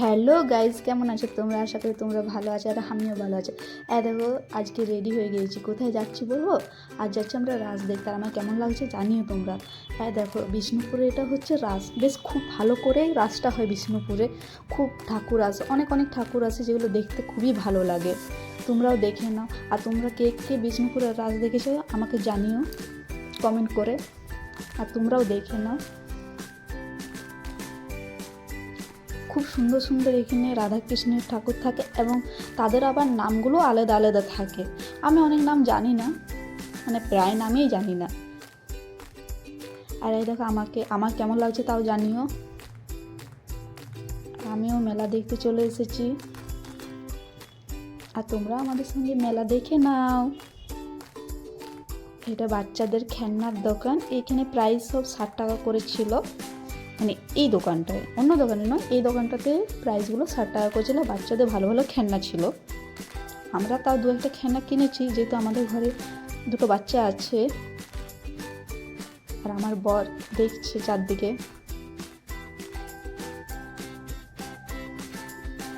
Hello guys কেমন আছো তোমরা? আশা করি তোমরা ভালো আছো আর আমিও ভালো আছো। হ্যাঁ দেখো, আজকে রেডি হয়ে গিয়েছি। কোথায় যাচ্ছি বলব? আর যাচ্ছি আমরা রাস দেখতে আর আমার কেমন লাগছে জানিও তোমরা। হ্যাঁ দেখো, বিষ্ণুপুরে এটা হচ্ছে রাস বেশ খুব ভালো করে রাসটা হয় বিষ্ণুপুরে। খুব ঠাকুর আছে, অনেক অনেক ঠাকুর আছে যেগুলো দেখতে খুবই ভালো লাগে। তোমরাও দেখে নাও। আর তোমরা কে কে বিষ্ণুপুরের রাস দেখেছ আমাকে জানিও কমেন্ট করে। আর তোমরাও দেখে নাও। খুব সুন্দর সুন্দর এখানে রাধাকৃষ্ণের ঠাকুর থাকে এবং তাদের আবার নামগুলো আলাদা আলাদা থাকে। আমি অনেক নাম জানি না মানে প্রায় নামেই জানি না। আর এই দেখো আমাকে, আমার কেমন লাগছে তাও জানিও। আমিও মেলা দেখতে চলে এসেছি। আর তোমরা আমাদের সঙ্গে মেলা দেখে নাও। এটা বাচ্চাদের খেলনার দোকান, এখানে প্রাইস সব ষাট টাকা করে ছিল। মানে এই দোকানটায়, অন্য দোকানে নয়, এই দোকানটাতে প্রাইসগুলো ষাট টাকা করেছিল বাচ্চাদের ভালো ভালো খেলনা ছিল। আমরা তাও দু একটা খেলনা কিনেছি, যেহেতু আমাদের ঘরে দুটো বাচ্চা আছে। আর আমার বর দেখছে চারদিকে।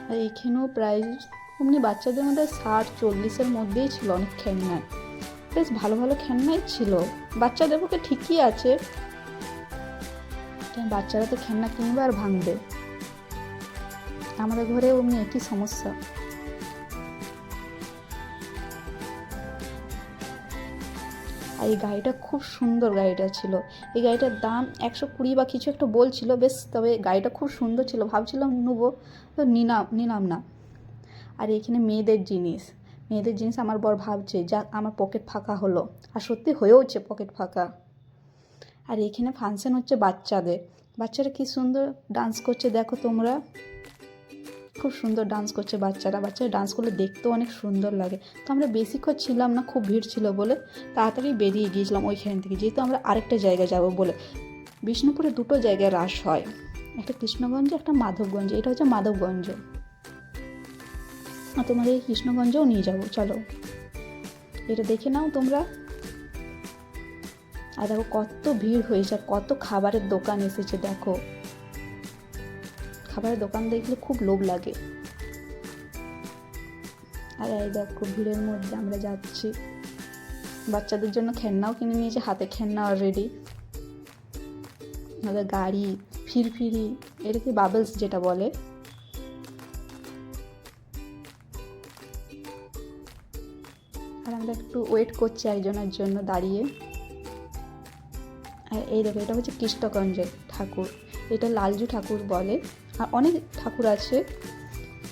আর প্রাইস এমনি বাচ্চাদের মধ্যে ষাট, চল্লিশের মধ্যেই ছিল অনেক খেলনা। বেশ ভালো ভালো খেলনাই ছিল। বাচ্চাদের পক্ষে ঠিকই আছে। বাচ্চারা তো খেলনা কিনবে আর ভাঙবে। আমাদের ঘরে অমনি একই সমস্যা। আর এই গাড়িটা খুব সুন্দর গাড়িটা ছিল। এই গাড়িটার দাম একশো কুড়ি বা কিছু একটা বলছিল, বেশ, তবে গাড়িটা খুব সুন্দর ছিল। ভাবছিলাম নেব, তো নিলাম নিলাম না। আর এখানে মেয়েদের জিনিস। মেয়েদের জিনিস আমার বর ভাবছে যা আমার পকেট ফাঁকা হলো। আর সত্যি হয়েওছে পকেট ফাঁকা। আর এখানে ফাংশন হচ্ছে বাচ্চাদের। বাচ্চারা কি সুন্দর ডান্স করছে দেখো তোমরা। খুব সুন্দর ডান্স করছে বাচ্চারা। বাচ্চারা ডান্স করলে দেখতেও অনেক সুন্দর লাগে। তো আমরা বেশিক্ষণ ছিলাম না, খুব ভিড় ছিল বলে তাড়াতাড়ি বেরিয়ে গিয়েছিলাম ওইখান থেকে। যেহেতু আমরা আরেকটা জায়গায় যাব বলে। বিষ্ণুপুরে দুটো জায়গায় রাস হয়। একটা কৃষ্ণগঞ্জ, একটা মাধবগঞ্জ। এটা হচ্ছে মাধবগঞ্জ। তোমাদের কৃষ্ণগঞ্জেও নিয়ে যাব। চলো। এটা দেখে নাও তোমরা। আর দেখো কত ভিড় হয়েছে আর কত খাবারের দোকান এসেছে, দেখো। খাবারের দোকান দেখলে খুব লোভ লাগে। আর এই দেখো ভিড়ের মধ্যে আমরা যাচ্ছি। বাচ্চাদের জন্য খেলনাও কিনে নিয়েছে, হাতে খেলনা অলরেডি আমাদের গাড়ি, ফিরফিরি, এটা কি বাবলস যেটা বলে? আর আমরা একটু ওয়েট করছি একজনের জন্য দাঁড়িয়ে। আর এই দেখো, এটা হচ্ছে কৃষ্ণগঞ্জের ঠাকুর। এটা লালজু ঠাকুর বলে। আর অনেক ঠাকুর আছে।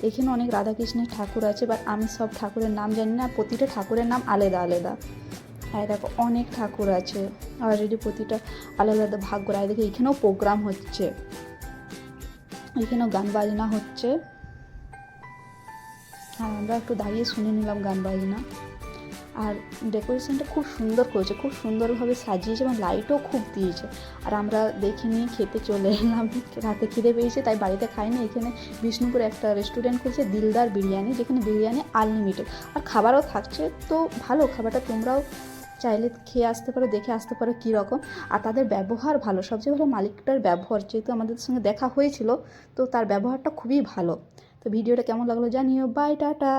এখানে অনেক রাধাকৃষ্ণের ঠাকুর আছে বাট আমি সব ঠাকুরের নাম জানি না। প্রতিটা ঠাকুরের নাম আলাদা আলাদা। আর দেখো, অনেক ঠাকুর আছে। অলরেডি প্রতিটা আলাদা আলাদা ভাগ করা দেখো, এখানেও প্রোগ্রাম হচ্ছে। এখানেও গান বাজনা হচ্ছে। আর আমরা একটু দাঁড়িয়ে শুনে নিলাম গান বাজনা। আর ডেকোরেশনটা খুব সুন্দর করেছে, খুব সুন্দরভাবে সাজিয়েছে এবং লাইটও খুব দিয়েছে। আর আমরা দেখে নিয়ে খেতে চলে এলাম। রাতে খিদে পেয়েছে, তাই বাড়িতে খাইনি এখানে বিষ্ণুপুরে একটা রেস্টুরেন্ট খুলছে, দিলদার বিরিয়ানি, যেখানে বিরিয়ানি আনলিমিটেড আর খাবারও থাকছে, তো ভালো খাবারটা তোমরাও চাইলে খেয়ে আসতে পারো, দেখে আসতে পারো কীরকম। আর তাদের ব্যবহার ভালো, সবচেয়ে ভালো মালিকটার ব্যবহার। যেহেতু আমাদের সঙ্গে দেখা হয়েছিল, তো তার ব্যবহারটা খুবই ভালো। তো ভিডিওটা কেমন লাগল জানিও। By tata